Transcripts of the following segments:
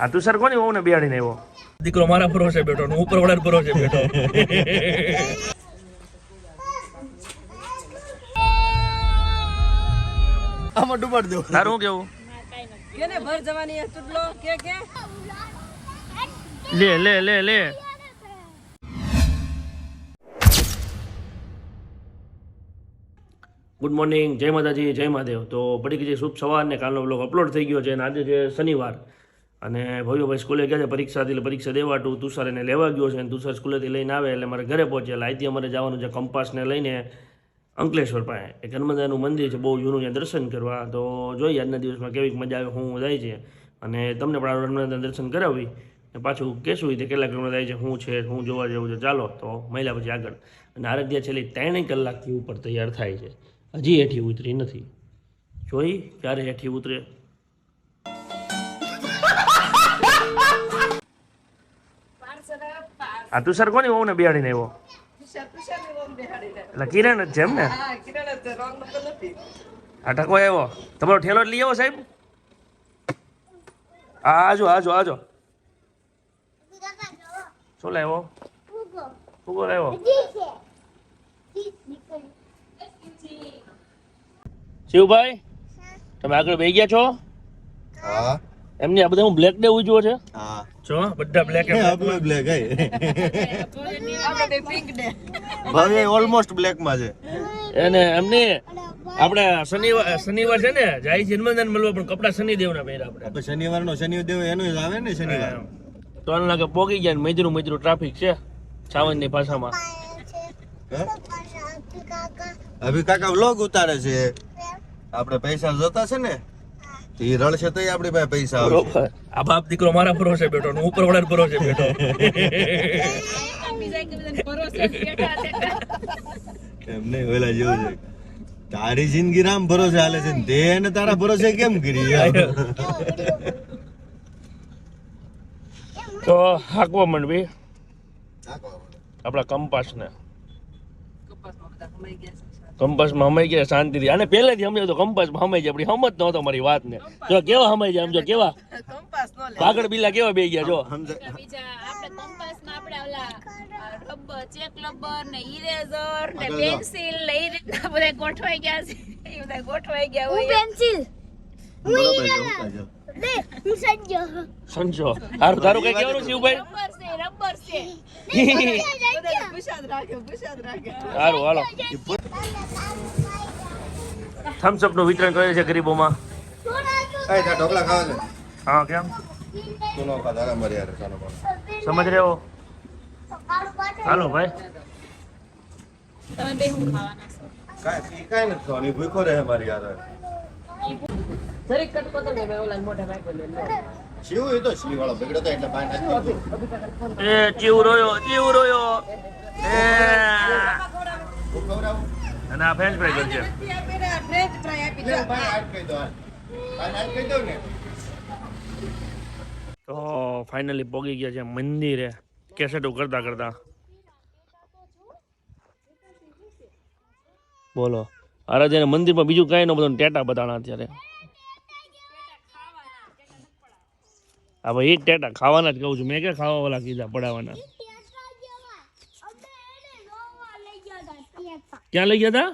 આ તુષાર કોની વહુને બિયાડીને આવ્યો? દીકરો મારા ભરોસે બેઠો હું ઉપર વડા ભરોસે બેઠો આમાં ડૂબાડ દો તારું કેવું? કેને ભર જવાની હે કે કે? લે લે લે લે. ગુડ મોર્નિંગ જય માતાજી જય મહાદેવ. તો પડી ગઈ છે શુભ સવાર ને કાલનો બ્લોગ અપલોડ થઈ ગયો છે અને આજે છે શનિવાર અને ભવ્યભાઈ સ્કૂલે ગયા છે પરીક્ષા હતી એટલે પરીક્ષા દેવા ટુ તુષાર એને લેવા ગયો છે અને તુષાર સ્કૂલેથી લઈને આવે એટલે મારે ઘરે પહોંચ્યા અહીંથી અમારે જવાનું છે કંપાસને લઈને અંકલેશ્વર પાસે. એક હનુમાનદાનું મંદિર છે, બહુ જૂનું ત્યાં દર્શન કરવા. તો જોઈએ આજના દિવસમાં કેવી મજા આવે, હું જાય છે. અને તમને પણ હનુમાનદાન દર્શન કરાવી. અને પાછું કહેશું તે કેટલા કિલોમીટર થાય છે શું છે, હું જોવા જેવું છે, ચાલો. તો મહિલા પછી આગળ. અને આરાધ્યા છેલ્લી ત્રણેય કલાકથી ઉપર તૈયાર થાય છે. હજી હેઠી ઉતરી નથી. જોઈ ક્યારે હેઠી ઉતરે? આ તુષાર કોની વહુને બિહાડીને આવ્યો? એટલે કિરણ જ છે એમ ને? હા કિરણ જ રોંગ નંબર નથી. આ ટકો આવ્યો. તમારો ઠેલો જ લઈ આવો સાહેબ. આજો આજો આજો. શું લાવ્યો? ફૂગો લાવ્યો. શિવભાઈ તમે આગળ બે ગયા છો? હા. એમની આ બધા હું બ્લેક ડે ઉજવો છે? હા. જો બધા બ્લેક આપણે બ્લેક હે. આપણે પિંક ડે ભાવે ઓલમોસ્ટ બ્લેકમાં છે. એને એમની આપણે શનિવાર શનિવાર છે ને જાય જન્મદિન મળવા પણ કપડા શનિદેવના પહેર્યા આપણે. શનિવાર નો શનિદેવ એનો જ આવે ને શનિવાર. તો આને લાગે પોગી ગયા ને મૈદરું મૈદરું ટ્રાફિક છે સાવનની ભાષામાં. હે? અભી કાકા વ્લોગ ઉતારે છે. આપણે પૈસા જોતા છે ને તો છે તો આપણી પાસે પૈસા આવશે આ બાપ દીકરો મારા ભરોસે બેઠો હું ઉપર વડા ભરોસે બેઠો. એમને ઓલા જેવું છે. તારી જિંદગી રામ ભરોસે હાલે છે ને તે એને તારા ભરોસે કેમ કરી? તો હાંકવા માંડવી આપણા કંપાસ ને કપાસમાં બધા કમાઈ ગયા છે. કંપાસમાં હમાઈ ગયા શાંતિથી અને પહેલેથી સમજો તો કંપાસમાં હમાઈ ગયા આપણી સમજ નહોતો મારી વાતને. જો કેવા હમાઈ ગયા સમજો કેવા? કંપાસ નો લે કાગળ બિલા કેવા બે ગયા જો? સંજો. તારું તારું કઈ કેવાનું રબર છે રબર હાલો. થમ્સઅપનું વિતરણ કરે છે ગરીબોમાં. ઢોકળા ખાવા છે. હા કેમ? સમજ રહ્યો હાલો ભાઈ તમે બે હું ખાવાના છો કાંઈ કાંઈ નથી ખાવાનું, ઈ રહે મારી હારે. જરીક કટકો તો ને ઓલા મોઢા ભાઈ બોલે શિવ એ તો શિવ વાળો બગડ્યો તો એટલે બહાર નાખી એ ચીવ રોયો ચીવ રોયો. એ? અને આ ફ્રેન્ચ ફ્રાઈ કરજે ફ્રેન્ચ આપી દો. કહી દો, કહી ને. તો ફાઇનલી પોગી ગયા છે મંદિરે. કેસેટો કરતા કરતા. બોલો. અરે જ્યારે મંદિરમાં બીજું કાંઈ ન બધું ટેટા બતાણા અત્યારે. હા ભાઈ એ ટેટા ખાવાના જ કહું છું. મેં ક્યાં ખાવા વાળા કીધા પડાવવાના ક્યાં લઈ ગયા હતા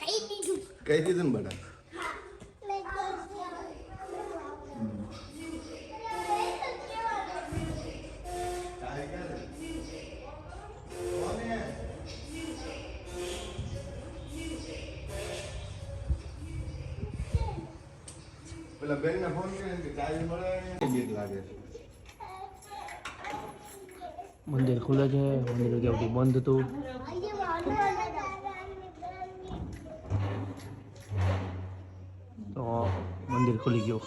કહી દીધું? ને બધા બેન ને ફોન કરીને કે ચાવી મળે બીક લાગે છે. મંદિર ખુલે છે મંદિર ક્યાંથી બંધ હતું. તો મંદિર ખુલી ગયું.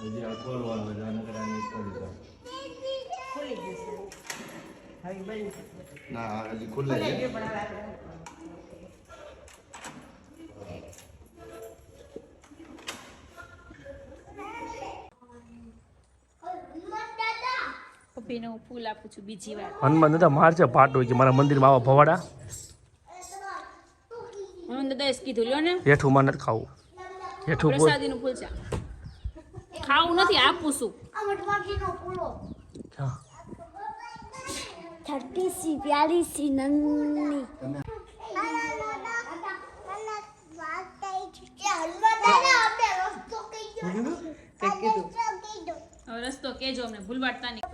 હજી આ ખોલવાનું છે આને કરાની ખોલી છે. ના હજી ખુલ્લે છે. પપ્પીને હું ફૂલ આપું છું બીજી વાર. હનુમાન દાદા માર છે પાટ હોય કે મારા મંદિરમાં આવા ભવાડા. હું દાદાએ કીધું લ્યો ને. હેઠું માં નથી ખાવું. હેઠું બોલ. પ્રસાદીનું ફૂલ છે. ખાવું નથી આપું છું. થર્ટી સી પ્યારી સી નન્ની રસ્તો કેજો અમને ભૂલવાડતા નહીં.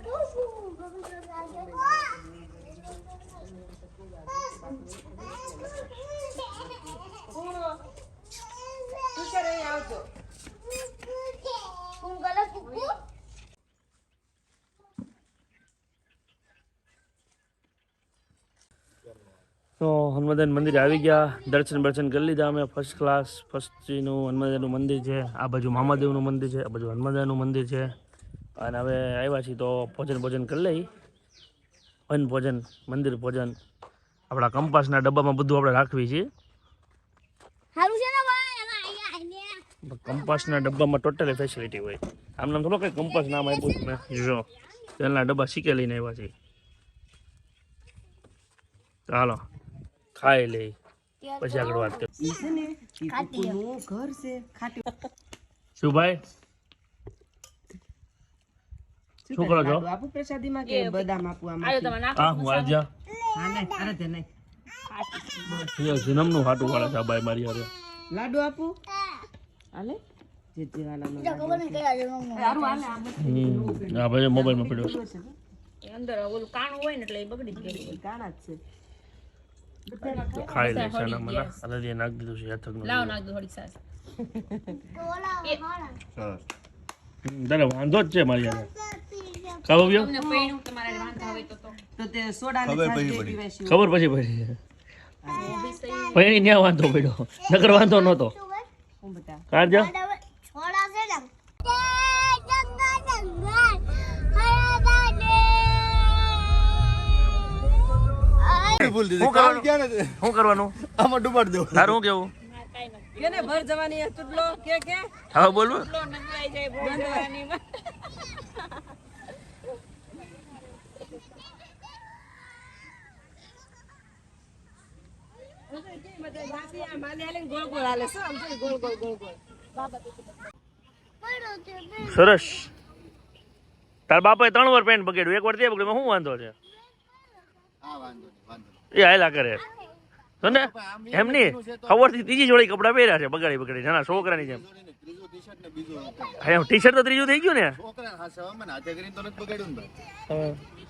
તો હનુમાન મંદિર આવી ગયા. દર્શન દર્શન કરી લીધા અમે. ફર્સ્ટ ક્લાસ ફર્સ્ટનું હનુમાનદાનું મંદિર છે. આ બાજુ મામાદેવનું મંદિર છે. આ બાજુ હનુમાનદાનું મંદિર છે. અને હવે આવ્યા છીએ તો ભોજન ભોજન કરી લઈ. વન ભોજન મંદિર ભોજન. આપણા કંપાસના ડબ્બામાં બધું આપણે રાખવી છીએ કંપાસના ડબ્બામાં ટોટલી ફેસિલિટી હોય. આમ નામ થોડો કંઈ કંપાસ નામ આપ્યું છે મેં. જો તેલના ડબ્બા શીખે લઈને આવ્યા છીએ. ચાલો ખાઈ લે પછી આગળ વાત કરીએ. શું ભાઈ? શું કરો છો? આપું પ્રસાદીમાં કે બદામ આપું આમાં નાખો હા હું આજા હા ને અરે તે નહીં. જન્મનું હાટું વાળા છે મારી લાડુ આપું? હાલે? ભાઈ મોબાઈલમાં પડ્યો છે. અંદર ઓલું કાણું હોય ને એટલે એ બગડી જ ગયું. કાણા જ છે. ખાઈ લે છે ને મને હળદી નાખી દીધું છે યાથકનું લાવ નાખ દો થોડીક સાસ સરસ તારે વાંધો જ છે મારી હારે ખાવો ગયો તમને પૈણું તમારે વાંધા હોય તો તો તો તે સોડા ને ખબર પછી પડી પછી ત્યાં વાંધો પડ્યો નકર વાંધો નહોતો હું બતા ભૂલ દીધી. શું કામ કરવાનું? ક્યાં નથી? શું કરવાનું? આમાં ડુબાડ દેવું. તારું શું કેવું? કેને ભર જવાની હે ચૂડલો કે કે? હવે બોલવું નંગાઈ જાય ને ગોળ સરસ. તાર બાપાએ ત્રણ વાર પેન્ટ પકડ્યું. એક વાર તે પકડ્યું. શું વાંધો છે? એ હાયલા કરે. તો ને એમ નહીં. ખબરથી ત્રીજી જોડી કપડાં પહેર્યા છે બગાડી બગાડી નાના છોકરાની જેમ. બીજું ટી શર્ટ તો ત્રીજું થઈ ગયું ને?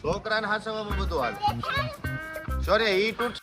છોકરાને હાસવામાં છોકરાને બધું હાલ. સોરી ઈ તૂટ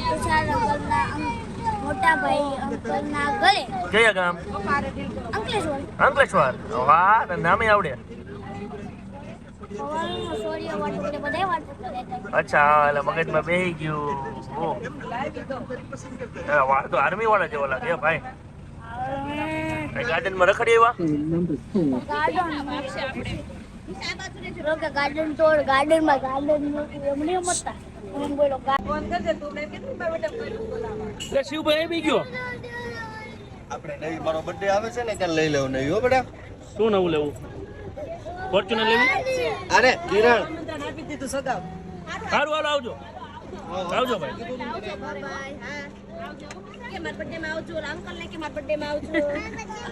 આવ્યા તુષાર અંકલના મોટા ભાઈ અંકલના ઘરે. કયા ગામ? અંકલેશ્વર. અંકલેશ્વર. વાહ તને નામે આવડે. સવારનો સૂર્ય વાટો એટલે બધાય વાટો કરે છે. અચ્છા એટલે મગજમાં બેહી ગયું. ઓ. એ વાળ તો આર્મી વાળા જેવો લાગે ભાઈ. ભાઈ ગાર્ડનમાં રખડી આવ્યા ગાર્ડન રોકે ગાર્ડન તોડ ગાર્ડન એમની મતતા હું બોલો ફોન કરજે તું મેં કીધું ને બેટા કોઈ બોલાવા એટલે શિવભાઈ આવી ગયો? આપણે નવી મારો બર્થડે આવે છે ને લઈ લેવું નહીં હો બેટા. શું નવું લેવું? ફોર્ચ્યુનર લેવી? અરે કિરણ. આપી દીધું સગાવ. સારું હાલો આવજો. આવજો ભાઈ. કે મારા બર્થડે માં આવજો. અંકલ ને કે મારા બર્થડે માં આવજો.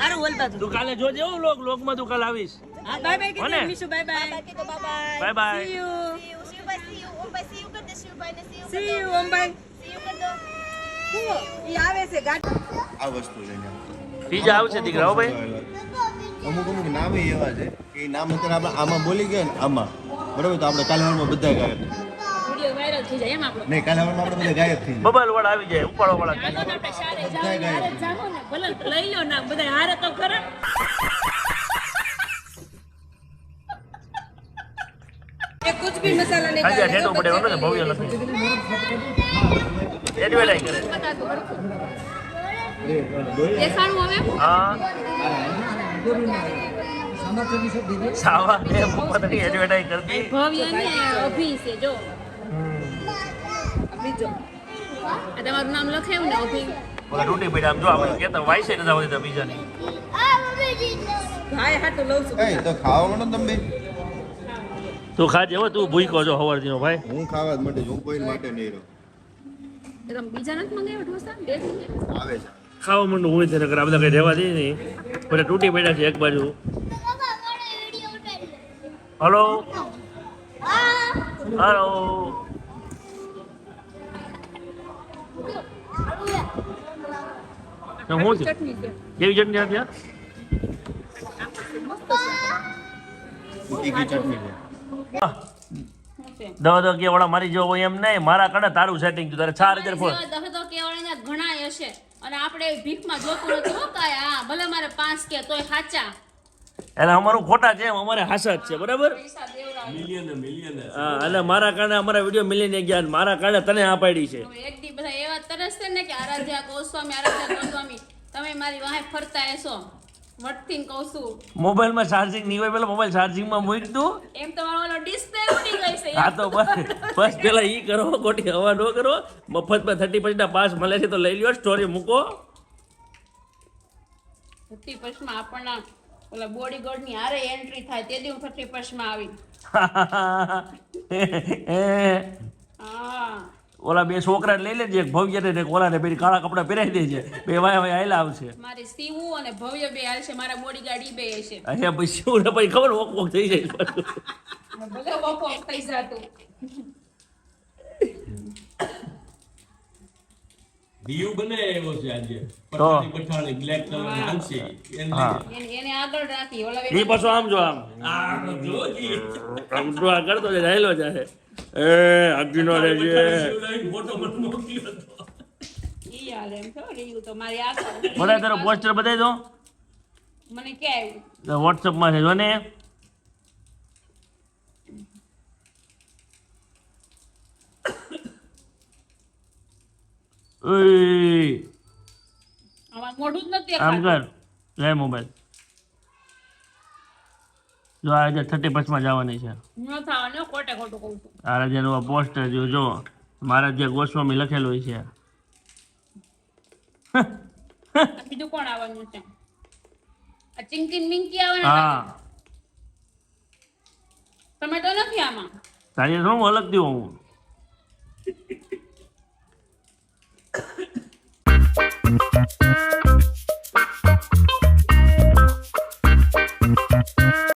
હારું બોલતા તું તું કાલે જોજે હો લોક વ્લોગમાં તું કાલે આવીશ. હા બાય બાય કે Mishu bye bye. Bye bye. Bye bye. See you see you bye, see you. Om ભાઈ see you કર દે, સી યુ બાય ને see you see you Om bye. See you કર દો. ઈ આવે છે ગાડી આ વસ્તુ લઈને બીજા આવશે દીકરાઓ ભાઈ. અમુક અમુક નામ એવા છે કે નામ અત્યારે આપણે આમાં બોલી ગયા ને આમાં. બરાબર? તો આપણે કાલે બધા વાયરલ થઈ જાય એમ આપણો. નહીં કાલે હવારમાં આપણે બધા ગાયબ થઈ બબલ વાળા આવી જાય ઉપાડો વાળા હાલો ને આપણે જાય, જાય. હારે જ જાઓ ને. ભલે લઈ લો ના બધા હારે તો ખરા. એ કુછ ભી મસાલા નહીં આજે ડાલેગા, પડે બચ્ચે ભવ્ય નથી. એડવર્ટાઈઝ કરે. દેખાડવું હવે? હા. સાવા ને પત્ની એડવર્ટાઈઝ કરતી. ભવ્ય ને અભી છે જો. બીજો. આ તમારું નામ લખાયું ને અભી? ઓલા આમ જો આપણે વાઈસે બીજાની. ભાઈ હાટું લઉં છું. એ તો ખાવા માંડો તમે? તું ખાજે હો તું ભૂખો છો હવારથી નો ભાઈ. હું ખાવા જ માટે હું કોઈ માટે નહીં રહું. એ તમે બીજા નથી મંગાવ્યા ઢોસા? બે આવે છે. ખાવા માંડું હું તેને આ બધા કઈ રહેવા દે નહીં. બધા તૂટી પડ્યા છે એક બાજુ. હલો હલો હું છે. કેવી ચટણી આપ્યા તીખી ચટણી છે. દવા દવા કે વાળા મારી જેવો હોય એમ નહીં. મારા કડે તારું સેટિંગ તારે ચાર હજાર ફોન. દહ દહ ઘણા હશે અને આપણે ભીખમાં જોતું નથી. હા ભલે મારે પાંચ કે તોય સાચા. એટલે અમારું ખોટા છે અમારે હાસા જ છે બરાબર? હા એટલે મારા કારણે અમારા વીડિયો મિલીને ગયા મારા કારણે તને આ પાડી છે. એવા તરસશે ને કે આરાધ્યા ગોસ્વામી આરાધ્યા ગોસ્વામી તમે મારી વાહે ફરતા હશો. વટથી કહું છું મોબાઈલમાં ચાર્જિંગ નહીં હોય પેલા મોબાઈલ ચાર્જિંગમાં મૂકી દઉં એમ તમારો ઓલો ડિસ્પ્લે ઉડી ગઈ છે હા તો બસ બસ પેલા ઈ કરો ખોટી હવા ન કરો. મફતમાં થર્ટી પર્સન્ટ પાસ મળે છે તો લઈ લ્યો સ્ટોરી મૂકો. થર્ટી પર્સમાં આપણને ઓલા બોડીગાર્ડની હારે એન્ટ્રી થાય તે દી હું થર્ટી માં આવી. ઓલા બે છોકરા લઈ લેજે એક ભવ્ય ને એક ઓલા ને પેલી કાળા કપડા પહેરાવી દેજે. બે વાય વાય આયલા આવશે. મારી સીવું અને ભવ્ય બે છે મારા બોડીગાર્ડ ઈ બે હશે. અહીંયા પછી શું ને પછી ખબર વોક વોક થઈ જાય. ભલે વોક ઓફ થઈ જાતું. દીવ બનાવ્યો છે આજે. પઠાણી પઠાણી બ્લેક કલર નાનસી એને આગળ રાખી ઓલા એ પાછો આમ જો આમ. આ જો જી. આમ જો આ કરતો જાય હેલો જાય. એ આગીનો રે જે ફોટો મને મોકલ્યો હતો. ઈ હાલ એમ તો રીયુ તો મારી આગળ મને તારો પોસ્ટર બતાવી દો. મને કે આવ્યું? વોટ્સઅપમાં છે જો ને. મોઢું જ નથી આમ કર. લે મોબાઈલ. જો આ આજે થર્ટી માં જવાની છે. આ રાજ્યનું પોસ્ટર જો જો. મારા જે ગોસ્વામી લખેલું છે. બીજું કોણ આવવાનું છે? આ ચિંકી ને મિંકી આવે હા. તમે તો નથી આમાં? તારી શું અલગ હું Thank you.